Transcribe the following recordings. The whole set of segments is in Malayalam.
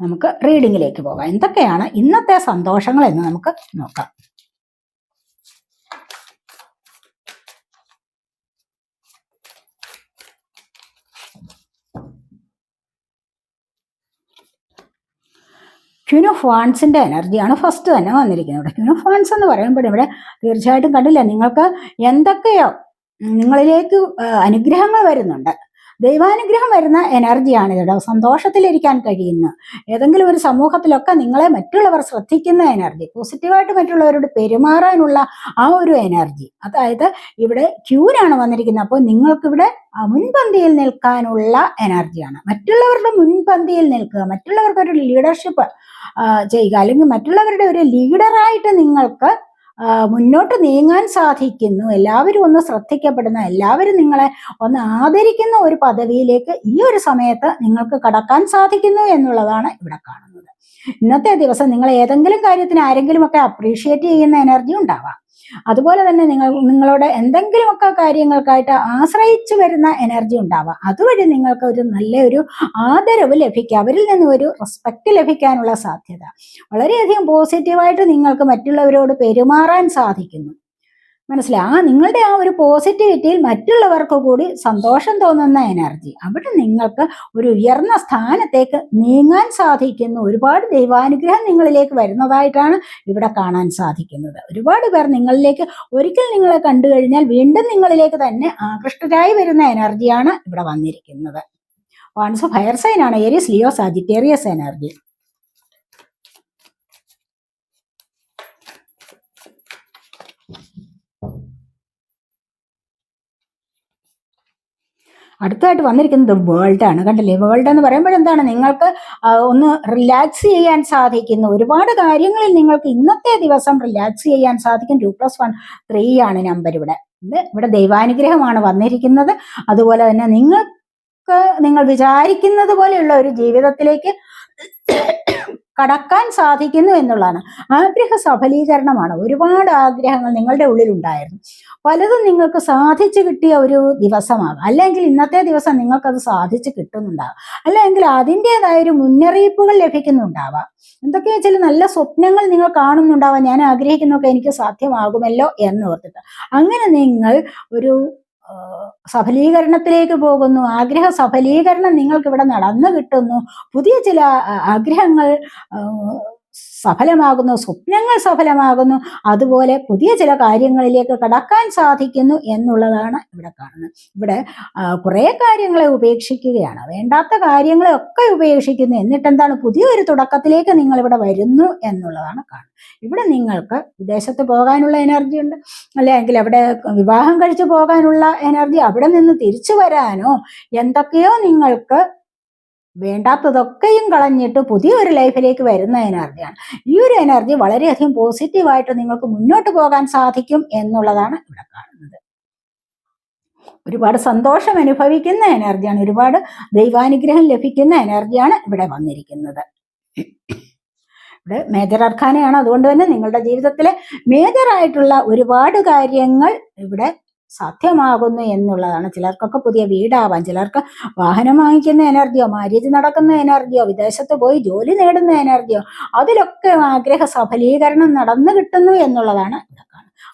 നമുക്ക് റീഡിങ്ങിലേക്ക് പോകാം. എന്തൊക്കെയാണ് ഇന്നത്തെ സന്തോഷങ്ങൾ എന്ന് നമുക്ക് നോക്കാം. വാൺസിന്റെ എനർജിയാണ് ഫസ്റ്റ് തന്നെ വന്നിരിക്കുന്നത്. ഇവിടെ വാൺസ് എന്ന് പറയുമ്പോൾ ഇവിടെ തീർച്ചയായിട്ടും കണ്ടില്ല നിങ്ങൾക്ക് എന്തൊക്കെയോ നിങ്ങളിലേക്ക് അനുഗ്രഹങ്ങൾ വരുന്നുണ്ട്. ദൈവാനുഗ്രഹം വരുന്ന എനർജിയാണ് കേട്ടോ. സന്തോഷത്തിലിരിക്കാൻ കഴിയുന്ന. ഏതെങ്കിലും ഒരു സമൂഹത്തിലൊക്കെ നിങ്ങളെ മറ്റുള്ളവർ ശ്രദ്ധിക്കുന്ന എനർജി പോസിറ്റീവായിട്ട് മറ്റുള്ളവരോട് പെരുമാറാനുള്ള ആ ഒരു എനർജി അതായത് ഇവിടെ ക്യൂരാണ് വന്നിരിക്കുന്നത്. അപ്പോൾ നിങ്ങൾക്കിവിടെ മുൻപന്തിയിൽ നിൽക്കാനുള്ള എനർജിയാണ് മറ്റുള്ളവരുടെ മുൻപന്തിയിൽ നിൽക്കുക മറ്റുള്ളവർക്ക് ഒരു ലീഡർഷിപ്പ് ചെയ്യുക അല്ലെങ്കിൽ മറ്റുള്ളവരുടെ ഒരു ലീഡറായിട്ട് നിങ്ങൾക്ക് മുന്നോട്ട് നീങ്ങാൻ സാധിക്കുന്നു. എല്ലാവരും ഒന്ന് ശ്രദ്ധിക്കപ്പെടുന്ന എല്ലാവരും നിങ്ങളെ ഒന്ന് ആദരിക്കുന്ന ഒരു പദവിയിലേക്ക് ഈ ഒരു സമയത്ത് നിങ്ങൾക്ക് കടക്കാൻ സാധിക്കുന്നു എന്നുള്ളതാണ് ഇവിടെ കാണുന്നത്. ഇന്നത്തെ ദിവസം നിങ്ങൾ ഏതെങ്കിലും കാര്യത്തിന് ആരെങ്കിലുമൊക്കെ അപ്രീഷിയേറ്റ് ചെയ്യുന്ന എനർജി ഉണ്ടാവാം. അതുപോലെ തന്നെ നിങ്ങൾ നിങ്ങളുടെ എന്തെങ്കിലുമൊക്കെ കാര്യങ്ങൾക്കായിട്ട് ആശ്രയിച്ചു വരുന്ന എനർജി ഉണ്ടാവുക അതുവഴി നിങ്ങൾക്ക് ഒരു നല്ലൊരു ആദരവ് ലഭിക്കുക. അവരിൽ നിന്നും ഒരു റെസ്പെക്റ്റ് ലഭിക്കാനുള്ള സാധ്യത. വളരെയധികം പോസിറ്റീവായിട്ട് നിങ്ങൾക്ക് മറ്റുള്ളവരോട് പെരുമാറാൻ സാധിക്കുന്നു. മനസ്സിലായി. ആ നിങ്ങളുടെ ആ ഒരു പോസിറ്റിവിറ്റിയിൽ മറ്റുള്ളവർക്ക് കൂടി സന്തോഷം തോന്നുന്ന എനർജി അവിടെ നിങ്ങൾക്ക് ഒരു ഉയർന്ന സ്ഥാനത്തേക്ക് നീങ്ങാൻ സാധിക്കുന്നു. ഒരുപാട് ദൈവാനുഗ്രഹം നിങ്ങളിലേക്ക് വരുന്നതായിട്ടാണ് ഇവിടെ കാണാൻ സാധിക്കുന്നത്. ഒരുപാട് പേർ നിങ്ങളിലേക്ക് ഒരിക്കൽ നിങ്ങളെ കണ്ടു കഴിഞ്ഞാൽ വീണ്ടും നിങ്ങളിലേക്ക് തന്നെ ആകൃഷ്ടരായി വരുന്ന എനർജിയാണ് ഇവിടെ വന്നിരിക്കുന്നത്. വൺസ് ഫയർ സൈൻ ആണ് ഏരിയസ് ലിയോ സാജിറ്റേറിയസ് എനർജി അടുത്തായിട്ട് വന്നിരിക്കുന്നത് വേൾഡ് ആണ്. കണ്ടില്ലേ? വേൾഡ് എന്ന് പറയുമ്പോൾ എന്താണ് നിങ്ങൾക്ക് ഒന്ന് റിലാക്സ് ചെയ്യാൻ സാധിക്കുന്ന. ഒരുപാട് കാര്യങ്ങളിൽ നിങ്ങൾക്ക് ഇന്നത്തെ ദിവസം റിലാക്സ് ചെയ്യാൻ സാധിക്കും. ടു പ്ലസ് വൺ ത്രീ ആണ് നമ്പർ ഇവിടെ. ഇവിടെ ദൈവാനുഗ്രഹമാണ് വന്നിരിക്കുന്നത്. അതുപോലെ തന്നെ നിങ്ങൾക്ക് നിങ്ങൾ വിചാരിക്കുന്നത് പോലെയുള്ള ഒരു ജീവിതത്തിലേക്ക് കടക്കാൻ സാധിക്കുന്നു എന്നുള്ളതാണ്. ആഗ്രഹ സഫലീകരണമാണ്. ഒരുപാട് ആഗ്രഹങ്ങൾ നിങ്ങളുടെ ഉള്ളിലുണ്ടായിരുന്നു. പലതും നിങ്ങൾക്ക് സാധിച്ചു കിട്ടിയ ഒരു ദിവസമാകാം. അല്ലെങ്കിൽ ഇന്നത്തെ ദിവസം നിങ്ങൾക്കത് സാധിച്ചു കിട്ടുന്നുണ്ടാകും. അല്ലെങ്കിൽ അതിന്റെതായ ഒരു മുന്നറിയിപ്പുകൾ ലഭിക്കുന്നുണ്ടാവാം. എന്തൊക്കെയാ ചില നല്ല സ്വപ്നങ്ങൾ നിങ്ങൾ കാണുന്നുണ്ടാവാം. ഞാൻ ആഗ്രഹിക്കുന്നൊക്കെ എനിക്ക് സാധ്യമാകുമല്ലോ എന്ന് ഓർത്തിട്ട്. അങ്ങനെ നിങ്ങൾ ഒരു സഫലീകരണത്തിലേക്ക് പോകുന്നു. ആഗ്രഹ സഫലീകരണം നിങ്ങൾക്ക് ഇവിടെ നടന്നു കിട്ടുന്നു. പുതിയ ചില ആഗ്രഹങ്ങൾ സഫലമാകുന്നു സ്വപ്നങ്ങൾ സഫലമാകുന്നു അതുപോലെ പുതിയ ചില കാര്യങ്ങളിലേക്ക് കടക്കാൻ സാധിക്കുന്നു എന്നുള്ളതാണ് ഇവിടെ കാണുന്നത്. ഇവിടെ കുറെ കാര്യങ്ങളെ ഉപേക്ഷിക്കുകയാണ്. വേണ്ടാത്ത കാര്യങ്ങളെ ഒക്കെ ഉപേക്ഷിക്കുന്നു. എന്നിട്ട് എന്താണ് പുതിയൊരു തുടക്കത്തിലേക്ക് നിങ്ങൾ ഇവിടെ വരുന്നു എന്നുള്ളതാണ് കാണുന്നത്. ഇവിടെ നിങ്ങൾക്ക് വിദേശത്ത് പോകാനുള്ള എനർജി ഉണ്ട്. അല്ലെങ്കിൽ അവിടെ വിവാഹം കഴിച്ചു പോകാനുള്ള എനർജി അവിടെ നിന്ന് തിരിച്ചു വരാനോ എന്തൊക്കെയോ നിങ്ങൾക്ക് വേണ്ടാത്തതൊക്കെയും കളഞ്ഞിട്ട് പുതിയൊരു ലൈഫിലേക്ക് വരുന്ന എനർജിയാണ് ഈ ഒരു എനർജി വളരെയധികം പോസിറ്റീവായിട്ട് നിങ്ങൾക്ക് മുന്നോട്ട് പോകാൻ സാധിക്കും എന്നുള്ളതാണ് ഇവിടെ കാണുന്നത്. ഒരുപാട് സന്തോഷം അനുഭവിക്കുന്ന എനർജിയാണ് ഒരുപാട് ദൈവാനുഗ്രഹം ലഭിക്കുന്ന എനർജിയാണ് ഇവിടെ വന്നിരിക്കുന്നത്. ഇവിടെ മേജർ അർഖാനയാണ് അതുകൊണ്ട് തന്നെ നിങ്ങളുടെ ജീവിതത്തിലെ മേജറായിട്ടുള്ള ഒരുപാട് കാര്യങ്ങൾ ഇവിടെ സാധ്യമാകുന്നു എന്നുള്ളതാണ്. ചിലർക്കൊക്കെ പുതിയ വീടാവാം ചിലർക്ക് വാഹനം വാങ്ങിക്കുന്ന എനർജിയോ മാര്യേജ് നടക്കുന്ന എനർജിയോ വിദേശത്ത് പോയി ജോലി നേടുന്ന എനർജിയോ അതിലൊക്കെ ആഗ്രഹ സഫലീകരണം നടന്നു കിട്ടുന്നു എന്നുള്ളതാണ്.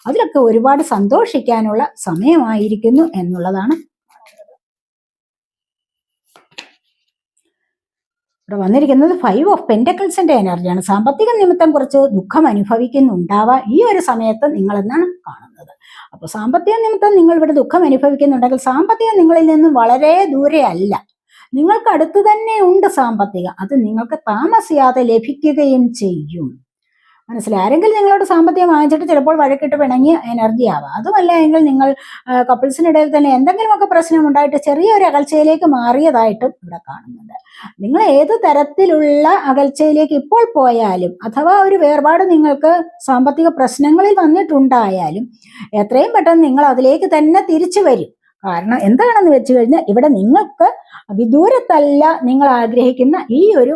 അതിലൊക്കെ ഒരുപാട് സന്തോഷിക്കാനുള്ള സമയമായിരിക്കുന്നു എന്നുള്ളതാണ് ഇവിടെ വന്നിരിക്കുന്നത് ഫൈവ് ഓഫ് പെന്റക്കിൾസിന്റെ എനർജിയാണ് സാമ്പത്തിക നിമിത്തം കുറച്ച് ദുഃഖം അനുഭവിക്കുന്നുണ്ടാവാം. ഈ ഒരു സമയത്ത് നിങ്ങൾ എന്നാണ് കാണുന്നത്. അപ്പോൾ സാമ്പത്തിക നിമിത്തം നിങ്ങൾ ഇവിടെ ദുഃഖം അനുഭവിക്കുന്നുണ്ടെങ്കിൽ സാമ്പത്തികം നിങ്ങളിൽ നിന്നും വളരെ ദൂരെ അല്ല. നിങ്ങൾക്ക് അടുത്ത് തന്നെ ഉണ്ട് സാമ്പത്തികം. അത് നിങ്ങൾക്ക് താമസിയാതെ ലഭിക്കുകയും ചെയ്യും. മനസ്സിലായി ആരെങ്കിലും നിങ്ങളോട് സാമ്പത്തികം വാങ്ങിച്ചിട്ട് ചിലപ്പോൾ വഴക്കിട്ട് പിണങ്ങി എനർജി ആവാം അതുമല്ല എങ്കിൽ നിങ്ങൾ കപ്പിൾസിനിടയിൽ തന്നെ എന്തെങ്കിലുമൊക്കെ പ്രശ്നം ഉണ്ടായിട്ട് ചെറിയൊരു അകൽച്ചയിലേക്ക് മാറിയതായിട്ടും ഇവിടെ കാണുന്നുണ്ട്. നിങ്ങൾ ഏത് തരത്തിലുള്ള അകൽച്ചയിലേക്ക് ഇപ്പോൾ പോയാലും അഥവാ ഒരു വേർപാട് നിങ്ങൾക്ക് സാമ്പത്തിക പ്രശ്നങ്ങളിൽ വന്നിട്ടുണ്ടായാലും എത്രയും പെട്ടെന്ന് നിങ്ങൾ അതിലേക്ക് തന്നെ തിരിച്ചു വരും. കാരണം എന്താണെന്ന് വെച്ച് കഴിഞ്ഞാൽ ഇവിടെ നിങ്ങൾക്ക് വിദൂരത്തല്ല നിങ്ങൾ ആഗ്രഹിക്കുന്ന ഈ ഒരു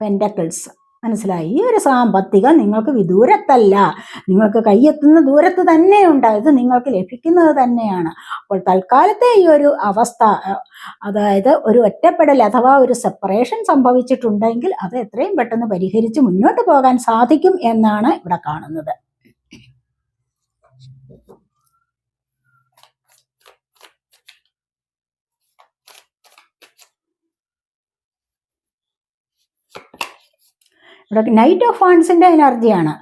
പെൻഡക്കിൾസ്. മനസ്സിലായി? ഈ ഒരു സാമ്പത്തികം നിങ്ങൾക്ക് വിദൂരത്തല്ല. നിങ്ങൾക്ക് കയ്യെത്തുന്ന ദൂരത്ത് തന്നെയുണ്ട്. ഇത് നിങ്ങൾക്ക് ലഭിക്കുന്നത് തന്നെയാണ്. അപ്പോൾ തൽക്കാലത്തെ ഈ ഒരു അവസ്ഥ അതായത് ഒരു ഒറ്റപ്പെടൽ അഥവാ ഒരു സെപ്പറേഷൻ സംഭവിച്ചിട്ടുണ്ടെങ്കിൽ അത് എത്രയും പെട്ടെന്ന് പരിഹരിച്ച് മുന്നോട്ട് പോകാൻ സാധിക്കും എന്നാണ് ഇവിടെ കാണുന്നത്. ഇവിടെ നൈറ്റ് ഓഫ് ഫാൻസിന്റെ എനർജിയാണ്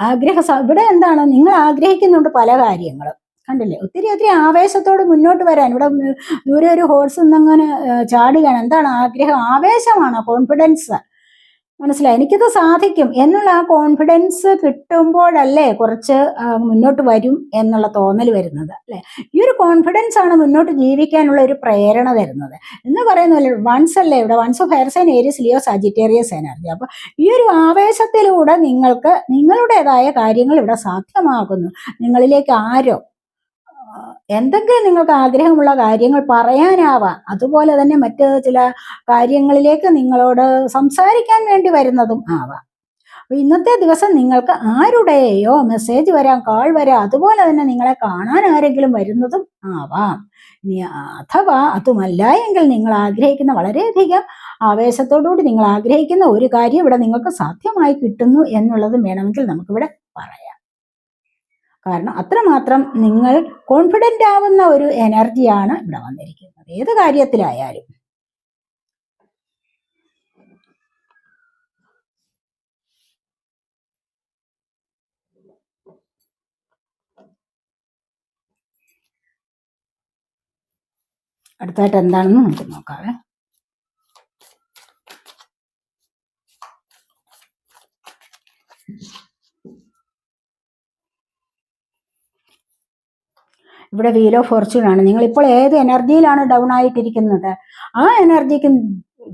ആഗ്രഹ ഇവിടെ എന്താണ്? നിങ്ങൾ ആഗ്രഹിക്കുന്നുണ്ട് പല കാര്യങ്ങളും. കണ്ടില്ലേ? ഒത്തിരി ഒത്തിരി ആവേശത്തോട് മുന്നോട്ട് വരാൻ. ഇവിടെ ദൂരെ ഒരു ഹോഴ്സ് ഒന്നങ്ങനെ ചാടുകയാണ്. എന്താണ് ആഗ്രഹം? ആവേശമാണ് കോൺഫിഡൻസ് മനസ്സിലായി. എനിക്കത് സാധിക്കും. എന്നുള്ള ആ കോൺഫിഡൻസ് കിട്ടുമ്പോഴല്ലേ കുറച്ച് മുന്നോട്ട് വരും എന്നുള്ള തോന്നൽ വരുന്നത് അല്ലെ? ഈ ഒരു കോൺഫിഡൻസ് ആണ് മുന്നോട്ട് ജീവിക്കാനുള്ള ഒരു പ്രേരണ തരുന്നത്. എന്ന് പറയുന്ന പോലെ വൺസ് അല്ലേ ഇവിടെ once of hair sign Aries Leo Sagittarius energy അപ്പൊ ഈ ഒരു ആവേശത്തിലൂടെ നിങ്ങൾക്ക് നിങ്ങളുടേതായ കാര്യങ്ങൾ ഇവിടെ സാധ്യമാകുന്നു. നിങ്ങളിലേക്ക് ആരോ ആ, എന്തെങ്കിലും നിങ്ങൾക്ക് ആഗ്രഹമുള്ള കാര്യങ്ങൾ പറയാനാവാം. അതുപോലെ തന്നെ മറ്റ് ചില കാര്യങ്ങളിലേക്ക് നിങ്ങളോട് സംസാരിക്കാൻ വേണ്ടി വരുന്നതും ആവാം. ഇന്നത്തെ ദിവസം നിങ്ങൾക്ക് ആരുടെയോ മെസ്സേജ് വരാം കാൾ വരാം അതുപോലെ തന്നെ നിങ്ങളെ കാണാൻ ആരെങ്കിലും വരുന്നതും ആവാം. ഇനി അഥവാ അതുമല്ല എങ്കിൽ നിങ്ങൾ ആഗ്രഹിക്കുന്ന വളരെയധികം ആവേശത്തോടുകൂടി നിങ്ങൾ ആഗ്രഹിക്കുന്ന ഒരു കാര്യം ഇവിടെ നിങ്ങൾക്ക് സാധ്യമായി കിട്ടുന്നു എന്നുള്ളതും വേണമെങ്കിൽ നമുക്കിവിടെ പറയാം. കാരണം അത്രമാത്രം നിങ്ങൾ കോൺഫിഡന്റ് ആവുന്ന ഒരു എനർജിയാണ് ഇവിടെ വന്നിരിക്കുന്നത്. ഏത് കാര്യത്തിലായാലും. അടുത്തായിട്ട് എന്താണെന്ന് നമുക്ക് നോക്കാവേ. ഇവിടെ വീൽ ഓഫ് ഫോർച്യൂൺ ആണ്. നിങ്ങൾ ഇപ്പോൾ ഏത് എനർജിയിലാണ് ഡൗൺ ആയിട്ടിരിക്കുന്നത്? ആ എനർജിക്ക്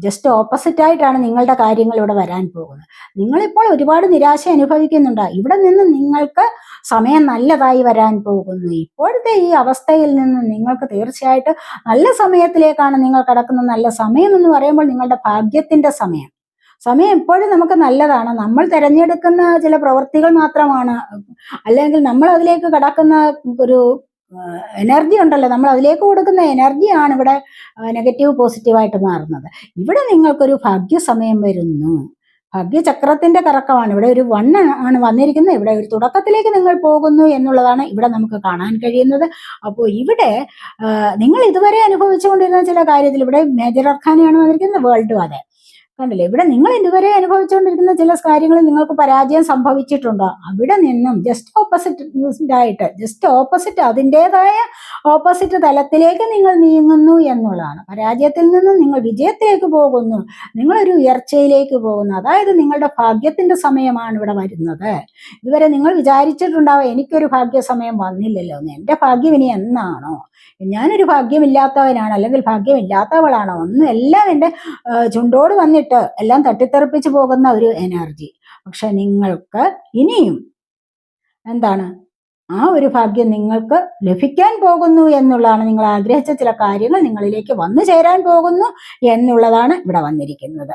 ജസ്റ്റ് ഓപ്പോസിറ്റ് ആയിട്ടാണ് നിങ്ങളുടെ കാര്യങ്ങൾ ഇവിടെ വരാൻ പോകുന്നത്. നിങ്ങളിപ്പോൾ ഒരുപാട് നിരാശ അനുഭവിക്കുന്നുണ്ട്. ഇവിടെ നിന്ന് നിങ്ങൾക്ക് സമയം നല്ലതായി വരാൻ പോകുന്നു. ഇപ്പോഴത്തെ ഈ അവസ്ഥയിൽ നിന്ന് നിങ്ങൾക്ക് തീർച്ചയായിട്ടും നല്ല സമയത്തിലേക്കാണ് നിങ്ങൾ കടക്കുന്നത്. നല്ല സമയം എന്ന് പറയുമ്പോൾ നിങ്ങളുടെ ഭാഗ്യത്തിന്റെ സമയം. സമയം എപ്പോഴും നമുക്ക് നല്ലതാണ്. നമ്മൾ തിരഞ്ഞെടുക്കുന്ന ചില പ്രവൃത്തികൾ മാത്രമാണ്. അല്ലെങ്കിൽ നമ്മൾ അതിലേക്ക് കടക്കുന്ന ഒരു എനർജി ഉണ്ടല്ലോ. നമ്മൾ അതിലേക്ക് കൊടുക്കുന്ന എനർജിയാണ് ഇവിടെ നെഗറ്റീവ് പോസിറ്റീവായിട്ട് മാറുന്നത്. ഇവിടെ നിങ്ങൾക്കൊരു ഭാഗ്യസമയം വരുന്നു. ഭാഗ്യചക്രത്തിന്റെ കറക്കമാണ്. ഇവിടെ ഒരു വണ്ണ ആണ് വന്നിരിക്കുന്നത്. ഇവിടെ ഒരു തുടക്കത്തിലേക്ക് നിങ്ങൾ പോകുന്നു എന്നുള്ളതാണ് ഇവിടെ നമുക്ക് കാണാൻ കഴിയുന്നത്. അപ്പോൾ ഇവിടെ നിങ്ങൾ ഇതുവരെ അനുഭവിച്ചുകൊണ്ടിരുന്ന ചില കാര്യത്തിൽ ഇവിടെ മേജർ അർഖാനയാണ് വന്നിരിക്കുന്നത് വേൾഡ് അതെ. കണ്ടില്ലേ? ഇവിടെ നിങ്ങൾ ഇതുവരെ അനുഭവിച്ചുകൊണ്ടിരിക്കുന്ന ചില കാര്യങ്ങളിൽ നിങ്ങൾക്ക് പരാജയം സംഭവിച്ചിട്ടുണ്ടോ? അവിടെ നിന്നും ജസ്റ്റ് ഓപ്പോസിറ്റ് ആയിട്ട് ജസ്റ്റ് ഓപ്പോസിറ്റ് അതിന്റെതായ ഓപ്പോസിറ്റ് തലത്തിലേക്ക് നിങ്ങൾ നീങ്ങുന്നു എന്നുള്ളതാണ്. പരാജയത്തിൽ നിന്നും നിങ്ങൾ വിജയത്തിലേക്ക് പോകുന്നു നിങ്ങളൊരു ഉയർച്ചയിലേക്ക് പോകുന്നു. അതായത് നിങ്ങളുടെ ഭാഗ്യത്തിന്റെ സമയമാണ് ഇവിടെ വരുന്നത്. ഇതുവരെ നിങ്ങൾ വിചാരിച്ചിട്ടുണ്ടാവുക എനിക്കൊരു ഭാഗ്യ സമയം വന്നില്ലല്ലോ. എന്ന് എന്റെ ഭാഗ്യം ഇനി എന്നാണോ? ഞാനൊരു ഭാഗ്യമില്ലാത്തവനാണ് അല്ലെങ്കിൽ ഭാഗ്യമില്ലാത്തവളാണോ. ഒന്നും എല്ലാം എന്റെ ചുണ്ടോട് വന്നിട്ട് എല്ലാം തട്ടിത്തെറിപ്പിച്ച് പോകുന്ന ഒരു എനർജി പക്ഷെ നിങ്ങൾക്ക് ഇനിയും എന്താണ്? ആ ഒരു ഭാഗ്യം നിങ്ങൾക്ക് ലഭിക്കാൻ പോകുന്നു എന്നുള്ളതാണ് നിങ്ങൾ ആഗ്രഹിച്ച ചില കാര്യങ്ങൾ നിങ്ങളിലേക്ക് വന്നു ചേരാൻ പോകുന്നു എന്നുള്ളതാണ് ഇവിടെ വന്നിരിക്കുന്നത്.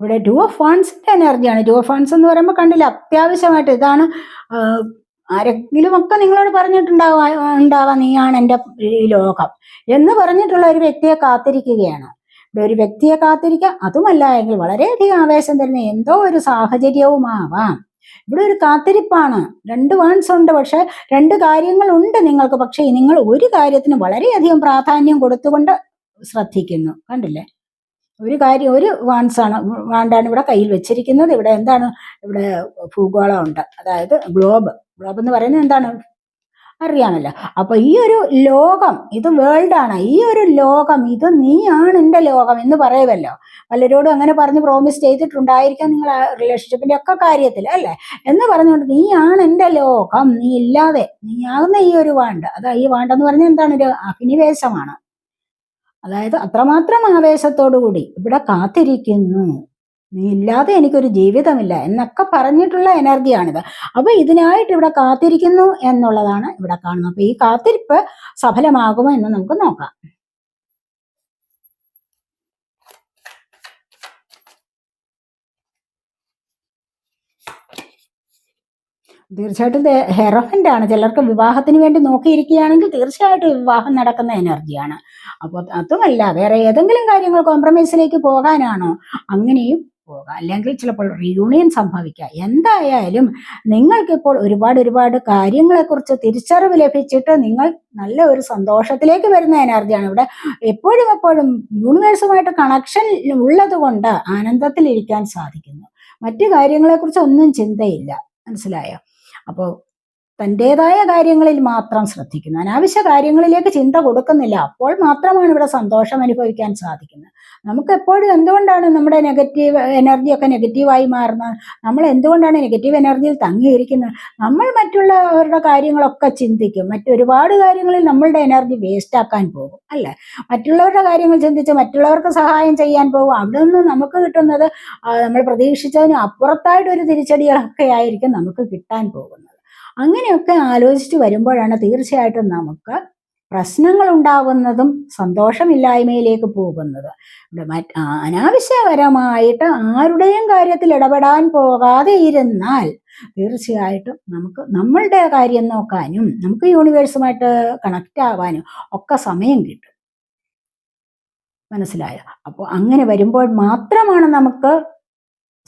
ഇവിടെ ടു ഓഫ് ഫണ്ട്സിന്റെ എനർജിയാണ്. ടു ഓഫ് ഫണ്ട്സ് എന്ന് പറയുമ്പോൾ കണ്ടില്ല അത്യാവശ്യമായിട്ട് ഇതാണ് ആരെങ്കിലും ഒക്കെ നിങ്ങളോട് പറഞ്ഞിട്ടുണ്ടാവാ ഉണ്ടാവാം നീയാണ് എന്റെ ഈ ലോകം എന്ന് പറഞ്ഞിട്ടുള്ള ഒരു വ്യക്തിയെ കാത്തിരിക്കുകയാണ്. ഇവിടെ ഒരു വ്യക്തിയെ കാത്തിരിക്കുക അതുമല്ല എങ്കിൽ വളരെയധികം ആവേശം തരുന്ന എന്തോ ഒരു സാഹചര്യവുമാവാം. ഇവിടെ ഒരു കാത്തിരിപ്പാണ്. രണ്ട് വേൺസ് ഉണ്ട് പക്ഷെ രണ്ട് കാര്യങ്ങളുണ്ട് നിങ്ങൾക്ക്. പക്ഷേ നിങ്ങൾ ഒരു കാര്യത്തിന് വളരെയധികം പ്രാധാന്യം കൊടുത്തുകൊണ്ട് ശ്രദ്ധിക്കുന്നു. കണ്ടില്ലേ? ഒരു കാര്യം ഒരു വാൺസാണ് വാണ്ടാണ് ഇവിടെ കയ്യിൽ വെച്ചിരിക്കുന്നത്. ഇവിടെ എന്താണ്? ഇവിടെ ഭൂഗോളം ഉണ്ട് അതായത് ഗ്ലോബ് ഗ്ലോബ് എന്ന് പറയുന്നത് എന്താണ്? അറിയാമല്ലോ. അപ്പൊ ഈ ഒരു ലോകം ഇത് വേൾഡ് ആണ്. ഈ ഒരു ലോകം ഇത് നീയാണ് എന്റെ ലോകം എന്ന് പറയുമല്ലോ. പലരോടും അങ്ങനെ പറഞ്ഞ് പ്രോമിസ് ചെയ്തിട്ടുണ്ടായിരിക്കാം നിങ്ങൾ റിലേഷൻഷിപ്പിന്റെ ഒക്കെ കാര്യത്തിൽ അല്ലേ? എന്ന് പറഞ്ഞുകൊണ്ട് നീയാണ് എന്റെ ലോകം. നീ ഇല്ലാതെ നീയാകുന്ന ഈ ഒരു വാണ്ട്. അതാ ഈ വാണ്ടെന്ന് പറഞ്ഞാൽ എന്താണ്? ഒരു അഭിനിവേശമാണ്. അതായത് അത്രമാത്രം ആവേശത്തോടു കൂടി ഇവിടെ കാത്തിരിക്കുന്നു. നീ ഇല്ലാതെ എനിക്കൊരു ജീവിതമില്ല. എന്നൊക്കെ പറഞ്ഞിട്ടുള്ള എനർജിയാണിത്. അപ്പൊ ഇതിനായിട്ട് ഇവിടെ കാത്തിരിക്കുന്നു എന്നുള്ളതാണ് ഇവിടെ കാണുന്നത്. അപ്പൊ ഈ കാത്തിരിപ്പ് സഫലമാകുമോ എന്ന് നമുക്ക് നോക്കാം. തീർച്ചയായിട്ടും ഹെറോഫന്റ് ആണ്. ചിലർക്ക് വിവാഹത്തിന് വേണ്ടി നോക്കിയിരിക്കുകയാണെങ്കിൽ തീർച്ചയായിട്ടും വിവാഹം നടക്കുന്ന എനർജിയാണ് അപ്പോൾ അതുമല്ല വേറെ ഏതെങ്കിലും കാര്യങ്ങൾ കോംപ്രമൈസിലേക്ക് പോകാനാണോ? അങ്ങനെയും പോകാം. അല്ലെങ്കിൽ ചിലപ്പോൾ റിയൂണിയൻ സംഭവിക്കാം. എന്തായാലും നിങ്ങൾക്കിപ്പോൾ ഒരുപാട് ഒരുപാട് കാര്യങ്ങളെക്കുറിച്ച് തിരിച്ചറിവ് ലഭിച്ചിട്ട് നിങ്ങൾ നല്ല ഒരു സന്തോഷത്തിലേക്ക് വരുന്ന എനർജിയാണ് ഇവിടെ എപ്പോഴും എപ്പോഴും യൂണിവേഴ്സുമായിട്ട് കണക്ഷൻ ഉള്ളത് കൊണ്ട് ആനന്ദത്തിലിരിക്കാൻ സാധിക്കുന്നു. മറ്റു കാര്യങ്ങളെക്കുറിച്ച് ഒന്നും ചിന്തയില്ല. മനസ്സിലായോ? അപ്പോൾ തന്റെതായ കാര്യങ്ങളിൽ മാത്രം ശ്രദ്ധിക്കുന്നു. അനാവശ്യ കാര്യങ്ങളിലേക്ക് ചിന്ത കൊടുക്കുന്നില്ല. അപ്പോൾ മാത്രമാണ് ഇവിടെ സന്തോഷം അനുഭവിക്കാൻ സാധിക്കുന്നത്. നമുക്ക് എപ്പോഴും എന്തുകൊണ്ടാണ് നമ്മുടെ നെഗറ്റീവ് എനർജി ഒക്കെ നെഗറ്റീവായി മാറുന്നത്? നമ്മൾ എന്തുകൊണ്ടാണ് നെഗറ്റീവ് എനർജിയിൽ തങ്ങിയിരിക്കുന്നത്? നമ്മൾ മറ്റുള്ളവരുടെ കാര്യങ്ങളൊക്കെ ചിന്തിക്കും. മറ്റൊരുപാട് കാര്യങ്ങളിൽ നമ്മളുടെ എനർജി വേസ്റ്റാക്കാൻ പോകും അല്ലേ? മറ്റുള്ളവരുടെ കാര്യങ്ങൾ ചിന്തിച്ച് മറ്റുള്ളവർക്ക് സഹായം ചെയ്യാൻ പോകും. അവിടെ നിന്ന് നമുക്ക് കിട്ടുന്നത് നമ്മൾ പ്രതീക്ഷിച്ചതിന് അപ്പുറത്തായിട്ട് ഒരു തിരിച്ചടികളൊക്കെ ആയിരിക്കും നമുക്ക് കിട്ടാൻ പോകുന്നത്. അങ്ങനെയൊക്കെ ആലോചിച്ച് വരുമ്പോഴാണ് തീർച്ചയായിട്ടും നമുക്ക് പ്രശ്നങ്ങൾ ഉണ്ടാവുന്നതും സന്തോഷമില്ലായ്മയിലേക്ക് പോകുന്നത്. മറ്റ് അനാവശ്യപരമായിട്ട് ആരുടെയും കാര്യത്തിൽ ഇടപെടാൻ പോകാതെ ഇരുന്നാൽ തീർച്ചയായിട്ടും നമുക്ക് നമ്മളുടെ കാര്യം നോക്കാനും നമുക്ക് യൂണിവേഴ്സുമായിട്ട് കണക്റ്റ് ആവാനും ഒക്കെ സമയം കിട്ടും. മനസ്സിലായോ? അപ്പോൾ അങ്ങനെ വരുമ്പോൾ മാത്രമാണ് നമുക്ക്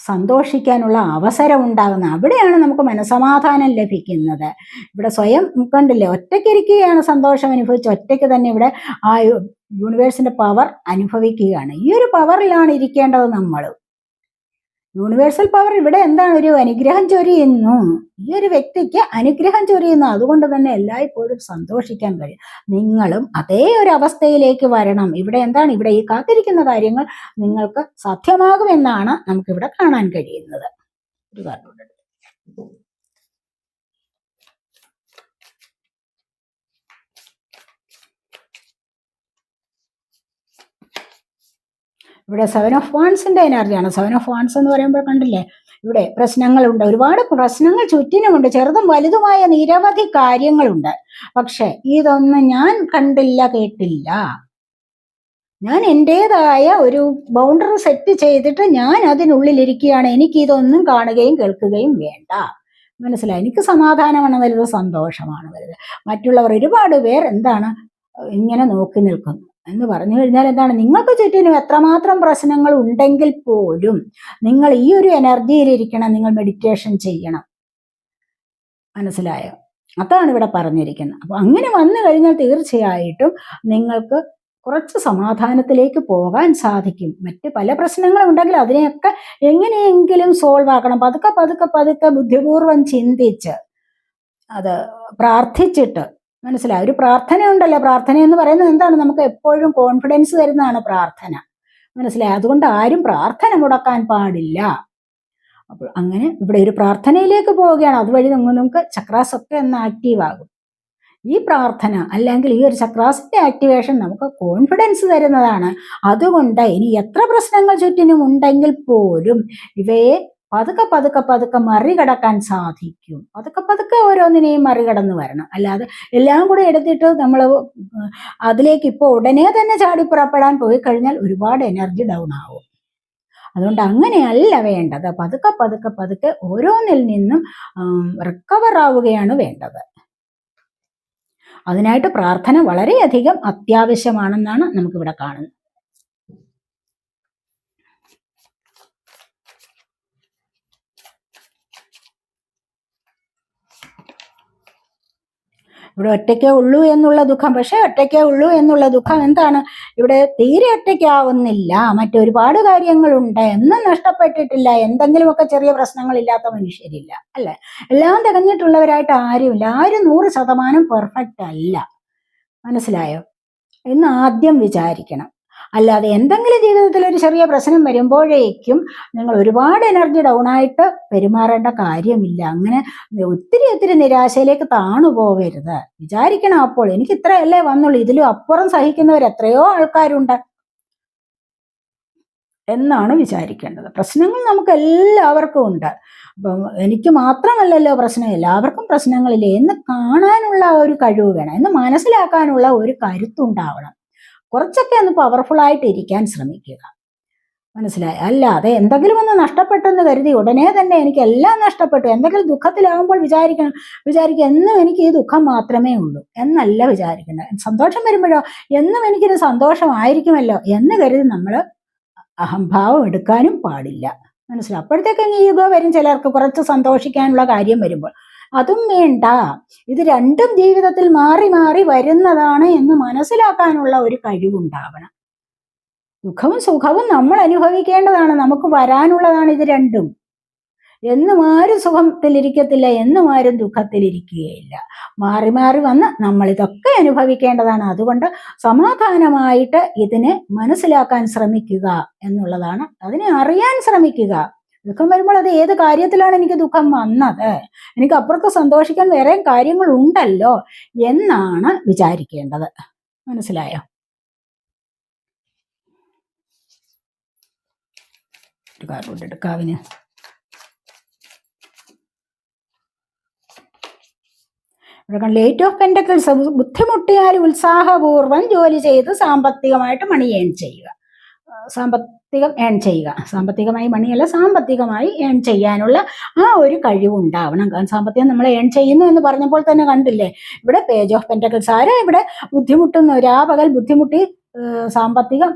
സന്തോഷിക്കാനുള്ള അവസരം ഉണ്ടാകുന്നത് അവിടെയാണ് നമുക്ക് മനസമാധാനം ലഭിക്കുന്നത്. ഇവിടെ സ്വയം കണ്ടില്ലേ ഒറ്റയ്ക്കിരിക്കുകയാണ് സന്തോഷം അനുഭവിച്ച് ഒറ്റയ്ക്ക് തന്നെ ഇവിടെ ആ യൂണിവേഴ്സിന്റെ പവർ അനുഭവിക്കുകയാണ്. ഈ ഒരു പവറിലാണ് ഇരിക്കേണ്ടത് നമ്മൾ യൂണിവേഴ്സൽ പവർ ഇവിടെ എന്താണ് ഒരു അനുഗ്രഹം ചൊരിയുന്നു? ഈ ഒരു വ്യക്തിക്ക് അനുഗ്രഹം ചൊരിയുന്നു. അതുകൊണ്ട് തന്നെ എല്ലായ്പ്പോഴും സന്തോഷിക്കാൻ കഴിയും. നിങ്ങളും അതേ ഒരു അവസ്ഥയിലേക്ക് വരണം. ഇവിടെ എന്താണ്? ഇവിടെ ഈ കാത്തിരിക്കുന്ന കാര്യങ്ങൾ നിങ്ങൾക്ക് സാധ്യമാകുമെന്നാണ് നമുക്കിവിടെ കാണാൻ കഴിയുന്നത്. ഒരു കാർഡ് ഇവിടെ സെവൻ ഓഫ് വാൺസിന്റെ എനർജിയാണ് സെവൻ ഓഫ് വാൺസ് എന്ന് പറയുമ്പോൾ കണ്ടില്ലേ? ഇവിടെ പ്രശ്നങ്ങളുണ്ട്. ഒരുപാട് പ്രശ്നങ്ങൾ ചുറ്റിനുമുണ്ട്. ചെറുതും വലുതുമായ നിരവധി കാര്യങ്ങളുണ്ട്. പക്ഷെ ഇതൊന്നും ഞാൻ കണ്ടില്ല കേട്ടില്ല. ഞാൻ എന്റെതായ ഒരു ബൗണ്ടറി സെറ്റ് ചെയ്തിട്ട് ഞാൻ അതിനുള്ളിലിരിക്കുകയാണ് എനിക്ക് ഇതൊന്നും കാണുകയും കേൾക്കുകയും വേണ്ട. മനസ്സിലായി? എനിക്ക് സമാധാനമാണ് വലുത് സന്തോഷമാണ് വലുത് മറ്റുള്ളവർ ഒരുപാട് പേർ എന്താണ്? ഇങ്ങനെ നോക്കി നിൽക്കുന്നു. എന്ന് പറഞ്ഞു കഴിഞ്ഞാൽ എന്താണ്? നിങ്ങൾക്ക് ചുറ്റിനും എത്രമാത്രം പ്രശ്നങ്ങൾ ഉണ്ടെങ്കിൽ പോലും നിങ്ങൾ ഈ ഒരു എനർജിയിൽ ഇരിക്കണം നിങ്ങൾ മെഡിറ്റേഷൻ ചെയ്യണം. മനസ്സിലായോ? അതാണ് ഇവിടെ പറഞ്ഞിരിക്കുന്നത്. അപ്പൊ അങ്ങനെ വന്നു കഴിഞ്ഞാൽ തീർച്ചയായിട്ടും നിങ്ങൾക്ക് കുറച്ച് സമാധാനത്തിലേക്ക് പോകാൻ സാധിക്കും. മറ്റ് പല പ്രശ്നങ്ങളും ഉണ്ടെങ്കിൽ അതിനെയൊക്കെ എങ്ങനെയെങ്കിലും സോൾവ് ആക്കണം. പതുക്കെ പതുക്കെ പതുക്കെ ബുദ്ധിപൂർവം ചിന്തിച്ച് അത് പ്രാർത്ഥിച്ചിട്ട് മനസ്സിലായി. ഒരു പ്രാർത്ഥന ഉണ്ടല്ലോ പ്രാർത്ഥന എന്ന് പറയുന്നത് എന്താണ്? നമുക്ക് എപ്പോഴും കോൺഫിഡൻസ് തരുന്നതാണ് പ്രാർത്ഥന. മനസ്സിലായി? അതുകൊണ്ട് ആരും പ്രാർത്ഥന മുടക്കാൻ പാടില്ല. അപ്പോൾ അങ്ങനെ ഇവിടെ ഒരു പ്രാർത്ഥനയിലേക്ക് പോവുകയാണ്. അതുവഴി നമുക്ക് നമുക്ക് ചക്രാസൊക്കെ ഒന്ന് ആക്റ്റീവ് ആകും. ഈ പ്രാർത്ഥന അല്ലെങ്കിൽ ഈ ഒരു ചക്രാസിന്റെ ആക്ടിവേഷൻ നമുക്ക് കോൺഫിഡൻസ് തരുന്നതാണ്. അതുകൊണ്ട് ഇനി എത്ര പ്രശ്നങ്ങൾ ചുറ്റിനും ഉണ്ടെങ്കിൽ പോലും ഇവയെ പതുക്കെ പതുക്കെ പതുക്കെ മറികടക്കാൻ സാധിക്കും. പതുക്കെ പതുക്കെ ഓരോന്നിനെയും മറികടന്ന് വരണം. അല്ലാതെ എല്ലാം കൂടെ എടുത്തിട്ട് നമ്മൾ അതിലേക്ക് ഇപ്പോൾ ഉടനെ തന്നെ ചാടി പുറപ്പെടാൻ പോയി കഴിഞ്ഞാൽ ഒരുപാട് എനർജി ഡൗൺ ആവും. അതുകൊണ്ട് അങ്ങനെയല്ല വേണ്ടത്. പതുക്കെ പതുക്കെ പതുക്കെ ഓരോന്നിൽ നിന്നും റിക്കവർ ആവുകയാണ് വേണ്ടത്. അതിനായിട്ട് പ്രാർത്ഥന വളരെയധികം അത്യാവശ്യമാണെന്നാണ് നമുക്കിവിടെ കാണുന്നത്. ഇവിടെ ഒറ്റയ്ക്കേ ഉള്ളൂ എന്നുള്ള ദുഃഖം. പക്ഷെ ഒറ്റയ്ക്കേ ഉള്ളൂ എന്നുള്ള ദുഃഖം എന്താണ്? ഇവിടെ തീരെ ഒറ്റയ്ക്കാവുന്നില്ല. മറ്റൊരുപാട് കാര്യങ്ങളുണ്ട്. എന്നും നഷ്ടപ്പെട്ടിട്ടില്ല. എന്തെങ്കിലുമൊക്കെ ചെറിയ പ്രശ്നങ്ങളില്ലാത്ത മനുഷ്യരില്ല. അല്ലെ? എല്ലാം തികഞ്ഞിട്ടുള്ളവരായിട്ട് ആരുമില്ല. ആരും നൂറ് ശതമാനം പെർഫെക്റ്റ് അല്ല. മനസ്സിലായോ? എന്ന് ആദ്യം വിചാരിക്കണം. അല്ലാതെ എന്തെങ്കിലും ജീവിതത്തിൽ ഒരു ചെറിയ പ്രശ്നം വരുമ്പോഴേക്കും നിങ്ങൾ ഒരുപാട് എനർജി ഡൗൺ ആയിട്ട് പെരുമാറേണ്ട കാര്യമില്ല. അങ്ങനെ ഒത്തിരി ഒത്തിരി നിരാശയിലേക്ക് താണു പോവരുത്. വിചാരിക്കണം അപ്പോൾ എനിക്ക് ഇത്രയല്ലേ വന്നുള്ളൂ. ഇതിലും അപ്പുറം സഹിക്കുന്നവർ എത്രയോ ആൾക്കാരുണ്ട് എന്നാണ് വിചാരിക്കേണ്ടത്. പ്രശ്നങ്ങൾ നമുക്ക് എല്ലാവർക്കും ഉണ്ട്. അപ്പം എനിക്ക് മാത്രമല്ലല്ലോ പ്രശ്നം. എല്ലാവർക്കും പ്രശ്നങ്ങളില്ലേ. എന്ന് കാണാനുള്ള ഒരു കഴിവ് വേണം. എന്ന് മനസ്സിലാക്കാനുള്ള ഒരു കരുത്തുണ്ടാവണം. കുറച്ചൊക്കെ ഒന്ന് പവർഫുൾ ആയിട്ട് ഇരിക്കാൻ ശ്രമിക്കുക. മനസ്സിലായി? അല്ലാതെ എന്തെങ്കിലും ഒന്ന് നഷ്ടപ്പെട്ടെന്ന് കരുതി ഉടനെ തന്നെ എനിക്ക് എല്ലാം നഷ്ടപ്പെട്ടു. എന്തെങ്കിലും ദുഃഖത്തിലാകുമ്പോൾ വിചാരിക്കണം വിചാരിക്കുക എന്നും എനിക്ക് ഈ ദുഃഖം മാത്രമേ ഉള്ളൂ. എന്നല്ല വിചാരിക്കേണ്ട സന്തോഷം വരുമ്പോഴോ എന്നും എനിക്കൊരു സന്തോഷമായിരിക്കുമല്ലോ എന്ന് കരുതി നമ്മൾ അഹംഭാവം എടുക്കാനും പാടില്ല. മനസ്സിലായി? അപ്പോഴത്തേക്ക് ഈഗോ വരും ചിലർക്ക്. കുറച്ച് സന്തോഷിക്കാനുള്ള കാര്യം വരുമ്പോൾ. അതും വേണ്ട. ഇത് രണ്ടും ജീവിതത്തിൽ മാറി മാറി വരുന്നതാണ് എന്ന് മനസ്സിലാക്കാനുള്ള ഒരു കഴിവുണ്ടാവണം. ദുഃഖവും സുഖവും നമ്മൾ അനുഭവിക്കേണ്ടതാണ്. നമുക്ക് വരാനുള്ളതാണ് ഇത് രണ്ടും. എന്നും ആരും സുഖത്തിലിരിക്കത്തില്ല എന്നും ആരും ദുഃഖത്തിലിരിക്കുകയില്ല. മാറി മാറി വന്ന് നമ്മൾ ഇതൊക്കെ അനുഭവിക്കേണ്ടതാണ്. അതുകൊണ്ട് സമാധാനമായിട്ട് ഇതിനെ മനസ്സിലാക്കാൻ ശ്രമിക്കുക എന്നുള്ളതാണ്. അതിനെ അറിയാൻ ശ്രമിക്കുക. ദുഃഖം വരുമ്പോൾ അത് ഏത് കാര്യത്തിലാണ് എനിക്ക് ദുഃഖം വന്നത്? എനിക്ക് അപ്പുറത്ത് സന്തോഷിക്കാൻ വേറെ കാര്യങ്ങൾ ഉണ്ടല്ലോ എന്നാണ് വിചാരിക്കേണ്ടത്. മനസ്സിലായോ? എടുക്കാവിന് ലേറ്റ് ഓഫ് പെൻഡക്കിൾസ് ബുദ്ധിമുട്ടിയാൽ ഉത്സാഹപൂർവം ജോലി ചെയ്ത് സാമ്പത്തികമായിട്ട് മണി ചെയ്യുക. ചെയ്യുക സാമ്പത്തികം ഏൺ ചെയ്യുക. സാമ്പത്തികമായി മണിയല്ല സാമ്പത്തികമായി ഏൺ ചെയ്യാനുള്ള ആ ഒരു കഴിവുണ്ടാവണം. കാരണം സാമ്പത്തികം നമ്മൾ ഏൺ ചെയ്യുന്നു എന്ന് പറഞ്ഞപ്പോൾ തന്നെ കണ്ടില്ലേ? ഇവിടെ പേജ് ഓഫ് പെന്റക്കിൾസ് ആരാ? ഇവിടെ ബുദ്ധിമുട്ടുന്ന രാപകൽ ബുദ്ധിമുട്ടി സാമ്പത്തികം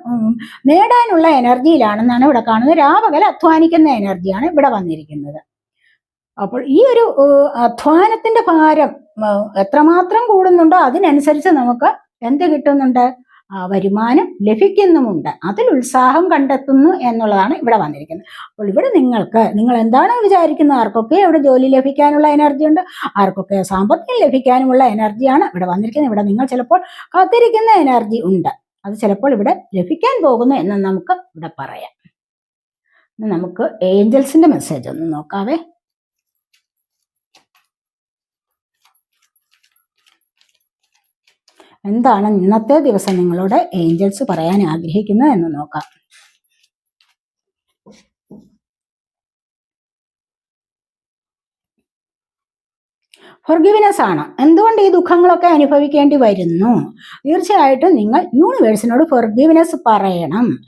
നേടാനുള്ള എനർജിയിലാണെന്നാണ് ഇവിടെ കാണുന്നത്. രാപകൽ അധ്വാനിക്കുന്ന എനർജിയാണ് ഇവിടെ വന്നിരിക്കുന്നത്. അപ്പോൾ ഈ ഒരു അധ്വാനത്തിന്റെ ഭാരം എത്രമാത്രം കൂടുന്നുണ്ടോ അതിനനുസരിച്ച് നമുക്ക് എന്ത് കിട്ടുന്നുണ്ട്? വരുമാനം ലഭിക്കുന്നുമുണ്ട്. അതിൽ ഉത്സാഹം കണ്ടെത്തുന്നു എന്നുള്ളതാണ് ഇവിടെ വന്നിരിക്കുന്നത്. അപ്പോൾ ഇവിടെ നിങ്ങൾക്ക് നിങ്ങൾ എന്താണ് വിചാരിക്കുന്നത് ആർക്കൊക്കെ ഇവിടെ ജോലി ലഭിക്കാനുള്ള എനർജി ഉണ്ട് ആർക്കൊക്കെ സാമ്പത്തികം ലഭിക്കാനുമുള്ള എനർജിയാണ് ഇവിടെ വന്നിരിക്കുന്നത്. ഇവിടെ നിങ്ങൾ ചിലപ്പോൾ കാത്തിരിക്കുന്ന എനർജി ഉണ്ട്. അത് ചിലപ്പോൾ ഇവിടെ ലഭിക്കാൻ പോകുന്നു എന്ന് നമുക്ക് ഇവിടെ പറയാം. നമുക്ക് ഏഞ്ചൽസിന്റെ മെസ്സേജ് ഒന്ന് നോക്കാവേ. എന്താണ് ഇന്നത്തെ ദിവസം നിങ്ങളോട് ഏഞ്ചൽസ് പറയാൻ ആഗ്രഹിക്കുന്നത് എന്ന് നോക്കാം. ഫൊർഗിവിനെസ് ആണ്. എന്തുകൊണ്ട് ഈ ദുഃഖങ്ങളൊക്കെ അനുഭവിക്കേണ്ടി വരുന്നു? തീർച്ചയായിട്ടും നിങ്ങൾ യൂണിവേഴ്സിനോട് ഫൊർഗിവിനെസ് പറയണം.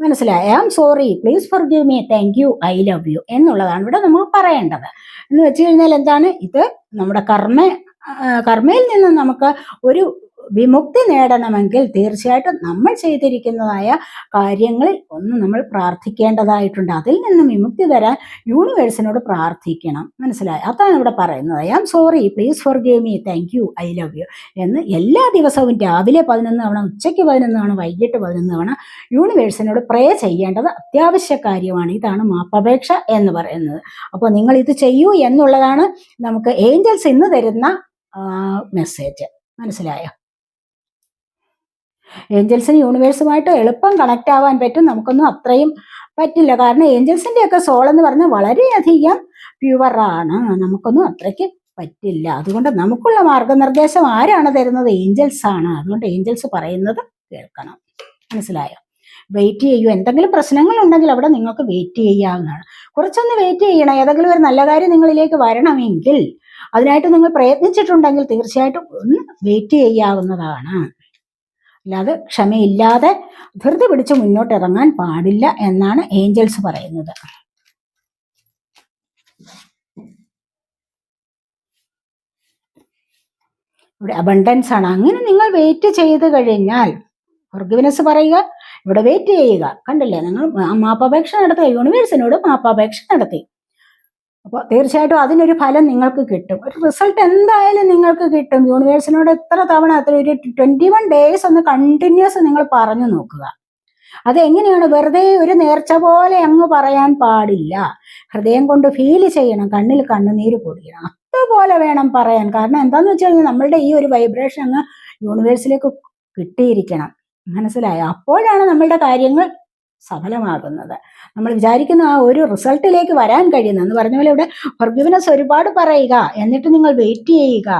മനസ്സിലായി? I am sorry please forgive me thank you I love you എന്നുള്ളതാണ് ഇവിടെ നമ്മൾ പറയേണ്ടത്. എന്ന് വെച്ച് കഴിഞ്ഞാൽ എന്താണ്? ഇത് നമ്മുടെ കർമ്മ കർമ്മയിൽ നിന്ന് നമുക്ക് ഒരു വിമുക്തി നേടണമെങ്കിൽ തീർച്ചയായിട്ടും നമ്മൾ ചെയ്തിരിക്കുന്നതായ കാര്യങ്ങളിൽ ഒന്ന് നമ്മൾ പ്രാർത്ഥിക്കേണ്ടതായിട്ടുണ്ട്. അതിൽ നിന്ന് വിമുക്തി തരാൻ യൂണിവേഴ്സിനോട് പ്രാർത്ഥിക്കണം. മനസ്സിലായി? അതാണ് ഇവിടെ പറയുന്നത്. I am sorry please forgive me thank you I love you എന്ന് എല്ലാ ദിവസവും രാവിലെ പതിനൊന്ന് തവണ ഉച്ചയ്ക്ക് പതിനൊന്ന് തവണ വൈകിട്ട് പതിനൊന്ന് തവണ യൂണിവേഴ്സിനോട് പ്രേ ചെയ്യേണ്ടത് അത്യാവശ്യ കാര്യമാണ്. ഇതാണ് മാപ്പപേക്ഷ എന്ന് പറയുന്നത്. അപ്പോൾ നിങ്ങൾ ഇത് ചെയ്യൂ എന്നുള്ളതാണ് നമുക്ക് ഏഞ്ചൽസ് ഇന്ന് തരുന്ന മെസ്സേജ് മനസ്സിലായോ? ഏഞ്ചൽസിന് യൂണിവേഴ്സുമായിട്ട് എളുപ്പം കണക്ട് ആവാൻ പറ്റും. നമുക്കൊന്നും അത്രയും പറ്റില്ല. കാരണം ഏഞ്ചൽസിന്റെ ഒക്കെ സോൾ എന്ന് പറഞ്ഞാൽ വളരെയധികം പ്യുവറാണ് നമുക്കൊന്നും അത്രയ്ക്ക് പറ്റില്ല. അതുകൊണ്ട് നമുക്കുള്ള മാർഗനിർദ്ദേശം ആരാണ് തരുന്നത്? ഏഞ്ചൽസ് ആണ്. അതുകൊണ്ട് ഏഞ്ചൽസ് പറയുന്നത് കേൾക്കണം. മനസ്സിലായോ? വെയിറ്റ് ചെയ്യൂ. എന്തെങ്കിലും പ്രശ്നങ്ങൾ ഉണ്ടെങ്കിൽ അവിടെ നിങ്ങൾക്ക് വെയിറ്റ് ചെയ്യാവുന്നതാണ്. കുറച്ചൊന്ന് വെയിറ്റ് ചെയ്യണം. ഏതെങ്കിലും ഒരു നല്ല കാര്യം നിങ്ങളിലേക്ക് വരണമെങ്കിൽ അതിനായിട്ട് നിങ്ങൾ പ്രയത്നിച്ചിട്ടുണ്ടെങ്കിൽ തീർച്ചയായിട്ടും ഒന്ന് വെയിറ്റ് ചെയ്യാവുന്നതാണ്. അല്ലാതെ ക്ഷമയില്ലാതെ ധൃതി പിടിച്ച് മുന്നോട്ട് ഇറങ്ങാൻ പാടില്ല എന്നാണ് ഏഞ്ചൽസ് പറയുന്നത്. ഇവിടെ അബണ്ടൻസ് ആണ്. അങ്ങനെ നിങ്ങൾ വെയിറ്റ് ചെയ്ത് കഴിഞ്ഞാൽ ഫൊർഗിവ്നെസ് പറയുക ഇവിടെ വെയിറ്റ് ചെയ്യുക. കണ്ടില്ലേ? നിങ്ങൾ മാപ്പാപേക്ഷ നടത്തുക യൂണിവേഴ്സിനോട് മാപ്പാപേക്ഷ നടത്തി. അപ്പോൾ തീർച്ചയായിട്ടും അതിനൊരു ഫലം നിങ്ങൾക്ക് കിട്ടും. ഒരു റിസൾട്ട് എന്തായാലും നിങ്ങൾക്ക് കിട്ടും. യൂണിവേഴ്സിനോട് എത്ര തവണ അത്ര ഒരു ട്വന്റി വൺ ഡേയ്സ് ഒന്ന് കണ്ടിന്യൂസ് നിങ്ങൾ പറഞ്ഞു നോക്കുക. അതെങ്ങനെയാണ്? വെറുതെ ഒരു നേർച്ച പോലെ അങ്ങ് പറയാൻ പാടില്ല. ഹൃദയം കൊണ്ട് ഫീൽ ചെയ്യണം. കണ്ണിൽ കണ്ണുനീര് പൊടിയണം. അതുപോലെ വേണം പറയാൻ. കാരണം എന്താന്ന് വെച്ച് കഴിഞ്ഞാൽ നമ്മളുടെ ഈ ഒരു വൈബ്രേഷൻ അങ്ങ് യൂണിവേഴ്സിലേക്ക് കിട്ടിയിരിക്കണം. മനസ്സിലായോ? അപ്പോഴാണ് നമ്മളുടെ കാര്യങ്ങൾ സഫലമാകുന്നത്. നമ്മൾ വിചാരിക്കുന്ന ആ ഒരു റിസൾട്ടിലേക്ക് വരാൻ കഴിയുന്ന എന്ന് പറഞ്ഞ പോലെ ഇവിടെ ഫർഗിവിനസ് ഒരുപാട് പറയുക എന്നിട്ട് നിങ്ങൾ വെയിറ്റ് ചെയ്യുക.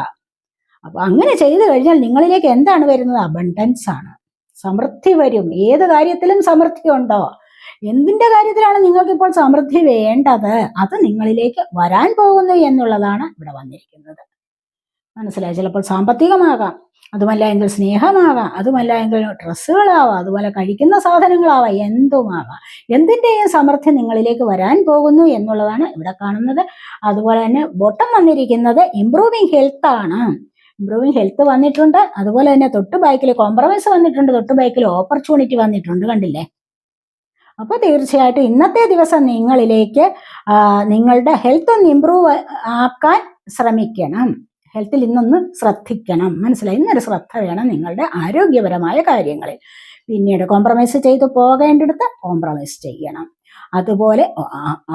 അപ്പൊ അങ്ങനെ ചെയ്തു കഴിഞ്ഞാൽ നിങ്ങളിലേക്ക് എന്താണ് വരുന്നത്? അബണ്ടൻസ് ആണ്. സമൃദ്ധി വരും. ഏത് കാര്യത്തിലും സമൃദ്ധി ഉണ്ടോ? എന്തിന്റെ കാര്യത്തിലാണ് നിങ്ങൾക്ക് ഇപ്പോൾ സമൃദ്ധി വേണ്ടത്? അത് നിങ്ങളിലേക്ക് വരാൻ പോകുന്നു എന്നുള്ളതാണ് ഇവിടെ വന്നിരിക്കുന്നത്. മനസ്സിലായി. ചിലപ്പോൾ സാമ്പത്തികമാകാം അതുമല്ല എങ്കിൽ സ്നേഹമാകാം അതുമല്ല എങ്കിൽ ഡ്രസ്സുകളാവാം അതുപോലെ കഴിക്കുന്ന സാധനങ്ങളാവാം എന്തുമാകാം. എന്തിന്റെയും സമൃദ്ധി നിങ്ങളിലേക്ക് വരാൻ പോകുന്നു എന്നുള്ളതാണ് ഇവിടെ കാണുന്നത്. അതുപോലെ തന്നെ ബോട്ടം വന്നിരിക്കുന്നത് ഇംപ്രൂവിങ് ഹെൽത്ത് ആണ്. ഇംപ്രൂവിങ് ഹെൽത്ത് വന്നിട്ടുണ്ട്. അതുപോലെ തന്നെ തൊട്ട് ബൈക്കിൽ കോംപ്രമൈസ് വന്നിട്ടുണ്ട്. തൊട്ട് ബൈക്കിൽ ഓപ്പർച്യൂണിറ്റി വന്നിട്ടുണ്ട്. കണ്ടില്ലേ? അപ്പോൾ തീർച്ചയായിട്ടും ഇന്നത്തെ ദിവസം നിങ്ങളിലേക്ക് നിങ്ങളുടെ ഹെൽത്ത് ഒന്ന് ഇമ്പ്രൂവ് ആക്കാൻ ശ്രമിക്കണം. ഹെൽത്തിൽ ഇന്നൊന്ന് ശ്രദ്ധിക്കണം. മനസ്സിലായി? ഇന്നൊരു ശ്രദ്ധ വേണം നിങ്ങളുടെ ആരോഗ്യപരമായ കാര്യങ്ങളിൽ. പിന്നീട് കോംപ്രമൈസ് ചെയ്തു പോകേണ്ടിടത്ത് കോംപ്രമൈസ് ചെയ്യണം. അതുപോലെ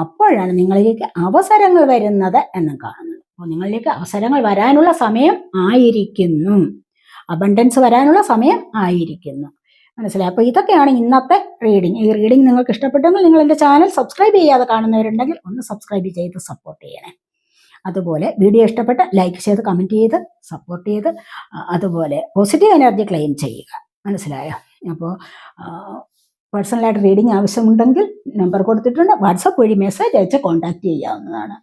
അപ്പോഴാണ് നിങ്ങളിലേക്ക് അവസരങ്ങൾ വരുന്നത് എന്ന് കാണുന്നത്. അപ്പോൾ നിങ്ങളിലേക്ക് അവസരങ്ങൾ വരാനുള്ള സമയം ആയിരിക്കുന്നു. അബണ്ടൻസ് വരാനുള്ള സമയം ആയിരിക്കുന്നു. മനസ്സിലായി? അപ്പോൾ ഇതൊക്കെയാണ് ഇന്നത്തെ റീഡിങ് ഈ റീഡിങ് നിങ്ങൾക്ക് ഇഷ്ടപ്പെട്ടെങ്കിൽ നിങ്ങൾ എന്റെ ചാനൽ സബ്സ്ക്രൈബ് ചെയ്യാതെ കാണുന്നവരുണ്ടെങ്കിൽ ഒന്ന് സബ്സ്ക്രൈബ് ചെയ്ത് സപ്പോർട്ട് ചെയ്യണേ. അതുപോലെ വീഡിയോ ഇഷ്ടപ്പെട്ട് ലൈക്ക് ചെയ്ത് കമന്റ് ചെയ്ത് സപ്പോർട്ട് ചെയ്ത് അതുപോലെ പോസിറ്റീവ് എനർജി ക്ലെയിം ചെയ്യുക. മനസ്സിലായോ? അപ്പോൾ പേഴ്സണലായിട്ട് റീഡിങ് ആവശ്യമുണ്ടെങ്കിൽ നമ്പർ കൊടുത്തിട്ടുണ്ട്. വാട്സപ്പ് വഴി മെസ്സേജ് അയച്ച് കോൺടാക്റ്റ് ചെയ്യാവുന്നതാണ്.